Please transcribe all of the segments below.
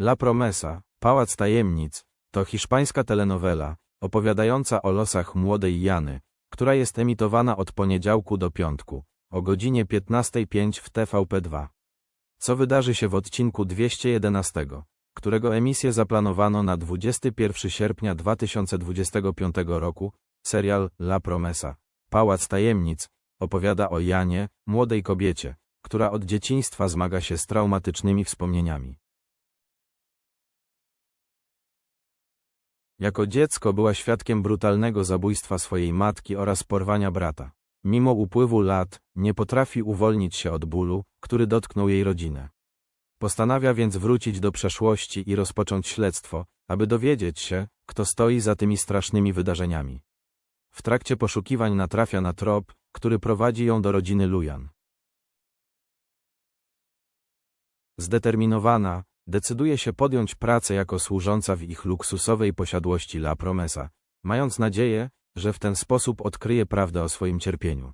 La Promesa, Pałac Tajemnic, to hiszpańska telenowela, opowiadająca o losach młodej Jany, która jest emitowana od poniedziałku do piątku, o godzinie 15.05 w TVP2. Co wydarzy się w odcinku 211, którego emisję zaplanowano na 21 sierpnia 2025 roku, serial La Promesa, Pałac Tajemnic, opowiada o Janie, młodej kobiecie, która od dzieciństwa zmaga się z traumatycznymi wspomnieniami. Jako dziecko była świadkiem brutalnego zabójstwa swojej matki oraz porwania brata. Mimo upływu lat, nie potrafi uwolnić się od bólu, który dotknął jej rodzinę. Postanawia więc wrócić do przeszłości i rozpocząć śledztwo, aby dowiedzieć się, kto stoi za tymi strasznymi wydarzeniami. W trakcie poszukiwań natrafia na trop, który prowadzi ją do rodziny Lujan. Zdeterminowana, decyduje się podjąć pracę jako służąca w ich luksusowej posiadłości La Promesa, mając nadzieję, że w ten sposób odkryje prawdę o swoim cierpieniu.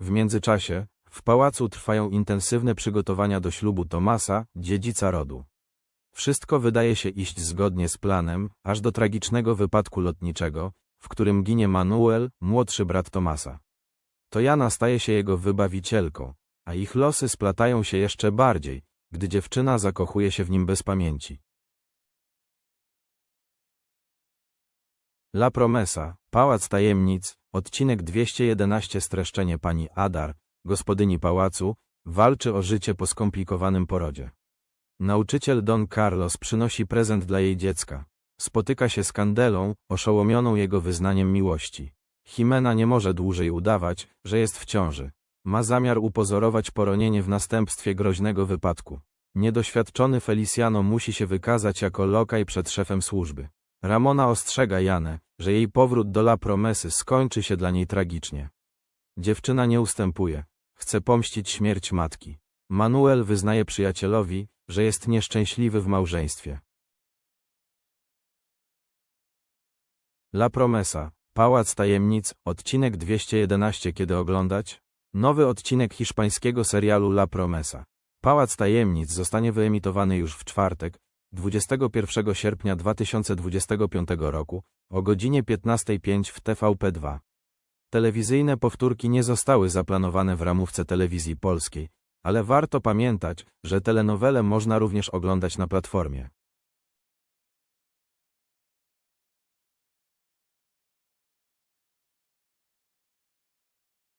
W międzyczasie, w pałacu trwają intensywne przygotowania do ślubu Tomasa, dziedzica rodu. Wszystko wydaje się iść zgodnie z planem, aż do tragicznego wypadku lotniczego, w którym ginie Manuel, młodszy brat Tomasa. To Jana staje się jego wybawicielką, a ich losy splatają się jeszcze bardziej, gdy dziewczyna zakochuje się w nim bez pamięci. La Promesa, Pałac Tajemnic, odcinek 211 streszczenie pani Adar, gospodyni pałacu, walczy o życie po skomplikowanym porodzie. Nauczyciel Don Carlos przynosi prezent dla jej dziecka. Spotyka się z Kandelą, oszołomioną jego wyznaniem miłości. Jimena nie może dłużej udawać, że jest w ciąży. Ma zamiar upozorować poronienie w następstwie groźnego wypadku. Niedoświadczony Feliciano musi się wykazać jako lokaj przed szefem służby. Ramona ostrzega Janę, że jej powrót do La Promesy skończy się dla niej tragicznie. Dziewczyna nie ustępuje. Chce pomścić śmierć matki. Manuel wyznaje przyjacielowi, że jest nieszczęśliwy w małżeństwie. La Promesa, Pałac Tajemnic, odcinek 211 Kiedy oglądać? Nowy odcinek hiszpańskiego serialu La Promesa. Pałac Tajemnic zostanie wyemitowany już w czwartek, 21 sierpnia 2025 roku, o godzinie 15.05 w TVP2. Telewizyjne powtórki nie zostały zaplanowane w ramówce telewizji polskiej, ale warto pamiętać, że telenowele można również oglądać na platformie.